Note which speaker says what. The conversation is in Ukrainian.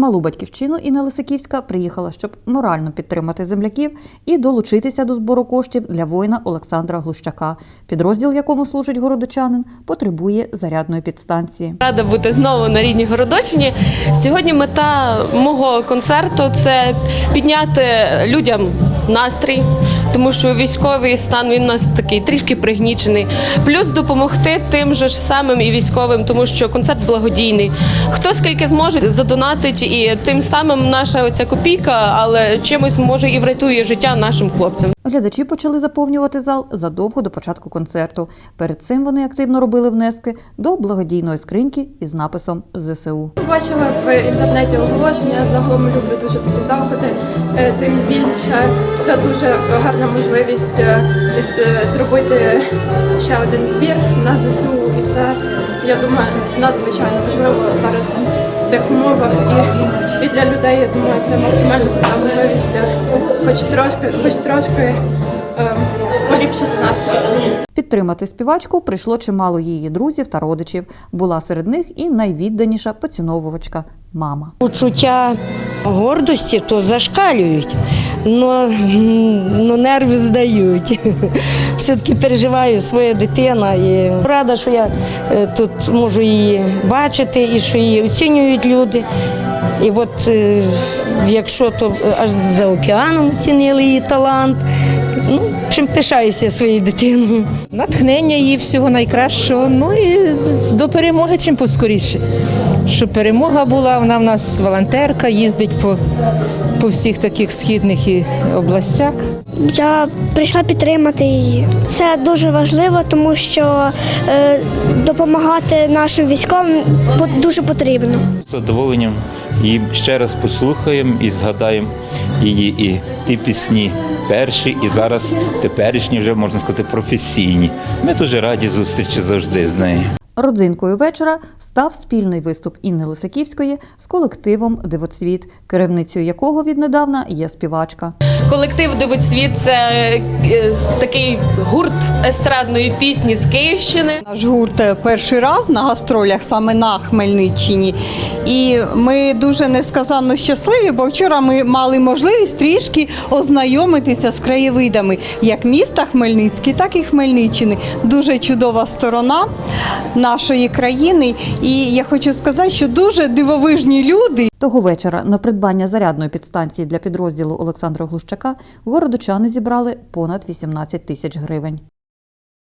Speaker 1: малу батьківщину Інна Лисаківська приїхала, щоб морально підтримати земляків і долучитися до збору коштів для воїна Олександра Глущака. Підрозділ, якому служить городочанин, потребує зарядної підстанції.
Speaker 2: Рада бути знову на рідній Городочині. Сьогодні мета мого концерту це підняти людям настрій, тому що військовий стан він у нас такий трішки пригнічений. Плюс допомогти тим же ж самим і військовим, тому що концерт благодійний. Хто скільки зможе задонатить, і тим самим наша оця копійка, але чимось може і врятує життя нашим хлопцям.
Speaker 1: Глядачі почали заповнювати зал задовго до початку концерту. Перед цим вони активно робили внески до благодійної скриньки із написом ЗСУ.
Speaker 3: Бачила в інтернеті оголошення, загалом люблю дуже такі заходи. Е, Тим більше це дуже гарна можливість е, е, зробити ще один збір на ЗСУ. І це, я думаю, надзвичайно важливо зараз в цих умовах. І, для людей, я думаю, це максимально можливість е, хоч трошки, хоч трошки поліпшити настрій.
Speaker 1: Підтримати співачку прийшло чимало її друзів та родичів. Була серед них і найвідданіша поціновувачка мама.
Speaker 4: Почуття гордості то зашкалюють, но, но нерви здають. Все-таки переживаю своя дитина і рада, що я е, тут можу її бачити і що її оцінюють люди. І от е, якщо то аж за океаном оцінили її талант, ну, чим пишаюся своєю дитиною.
Speaker 5: натхнення їй всього найкращого. Ну і до перемоги чим поскоріше. Щоб перемога була, вона в нас волонтерка, їздить по, по всіх таких східних і областях.
Speaker 6: Я прийшла підтримати її. Це дуже важливо, тому що е, допомагати нашим військовим дуже потрібно.
Speaker 7: З задоволенням і ще раз послухаємо і згадаємо її і ті пісні перші, і зараз теперішні вже можна сказати професійні. Ми дуже раді зустрічі завжди з нею.
Speaker 1: Родзинкою вечора став спільний виступ Інни Лисаківської з колективом Дивоцвіт, керівницею якого віднедавна є співачка.
Speaker 2: Колектив Дивоцвіт це е, такий гурт естрадної пісні з Київщини.
Speaker 8: Наш гурт е, перший раз на гастролях саме на Хмельниччині. І ми дуже несказанно щасливі, бо вчора ми мали можливість трішки ознайомитися з краєвидами як міста Хмельницький, так і Хмельниччини. Дуже чудова сторона нашої країни. І я хочу сказати, що дуже дивовижні люди.
Speaker 1: Того вечора на придбання зарядної підстанції для підрозділу Олександра Глущака городочани зібрали понад 18 тисяч гривень.